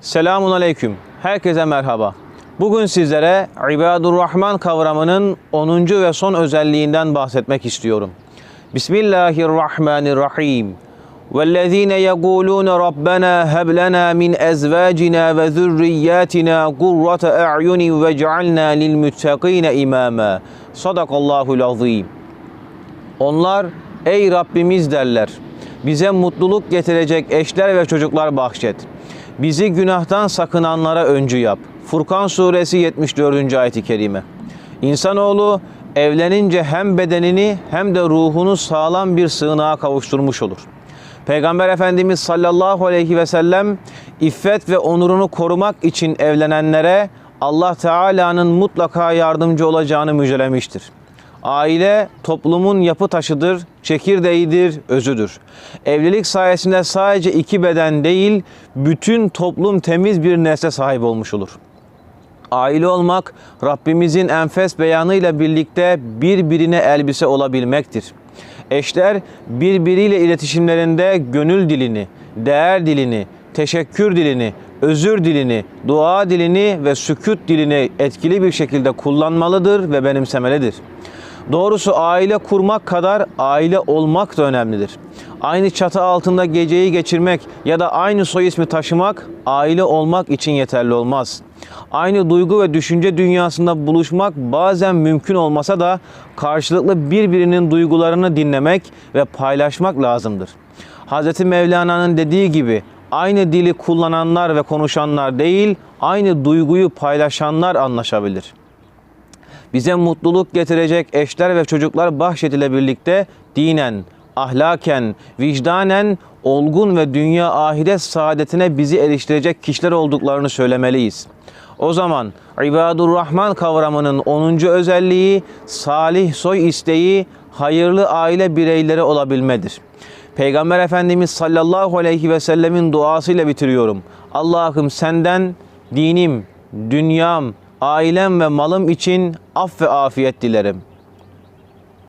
Selamun Aleyküm. Herkese merhaba. Bugün sizlere İbadur Rahman kavramının 10. ve son özelliğinden bahsetmek istiyorum. Bismillahirrahmanirrahim. وَالَّذ۪ينَ يَقُولُونَ رَبَّنَا هَبْ لَنَا مِنْ أَزْوَاجِنَا وَذُرِّيَّاتِنَا قُرَّةَ أَعْيُنٍ وَاجْعَلْنَا لِلْمُتَّقِينَ إِمَامًا Sadakallahul azim. Onlar ey Rabbimiz derler. Bize mutluluk getirecek eşler ve çocuklar bahşet. Bizi günahtan sakınanlara öncü yap. Furkan suresi 74. ayeti kerime. İnsanoğlu evlenince hem bedenini hem de ruhunu sağlam bir sığınağa kavuşturmuş olur. Peygamber Efendimiz sallallahu aleyhi ve sellem iffet ve onurunu korumak için evlenenlere Allah Teala'nın mutlaka yardımcı olacağını müjdelemiştir. Aile toplumun yapı taşıdır, çekirdeğidir, özüdür. Evlilik sayesinde sadece iki beden değil, bütün toplum temiz bir nesle sahip olmuş olur. Aile olmak Rabbimizin enfes beyanıyla birlikte birbirine elbise olabilmektir. Eşler birbiriyle iletişimlerinde gönül dilini, değer dilini, teşekkür dilini, özür dilini, dua dilini ve sükut dilini etkili bir şekilde kullanmalıdır ve benimsemelidir. Doğrusu aile kurmak kadar aile olmak da önemlidir. Aynı çatı altında geceyi geçirmek ya da aynı soy ismi taşımak aile olmak için yeterli olmaz. Aynı duygu ve düşünce dünyasında buluşmak bazen mümkün olmasa da karşılıklı birbirinin duygularını dinlemek ve paylaşmak lazımdır. Hz. Mevlana'nın dediği gibi aynı dili kullananlar ve konuşanlar değil, aynı duyguyu paylaşanlar anlaşabilir bize mutluluk getirecek eşler ve çocuklar bahşedile birlikte dinen, ahlaken, vicdanen olgun ve dünya ahiret saadetine bizi eriştirecek kişiler olduklarını söylemeliyiz. O zaman İbadur Rahman kavramının 10. özelliği salih soy isteği, hayırlı aile bireyleri olabilmedir. Peygamber Efendimiz sallallahu aleyhi ve sellemin duasıyla bitiriyorum. Allah'ım senden dinim, dünyam, ailem ve malım için af ve afiyet dilerim.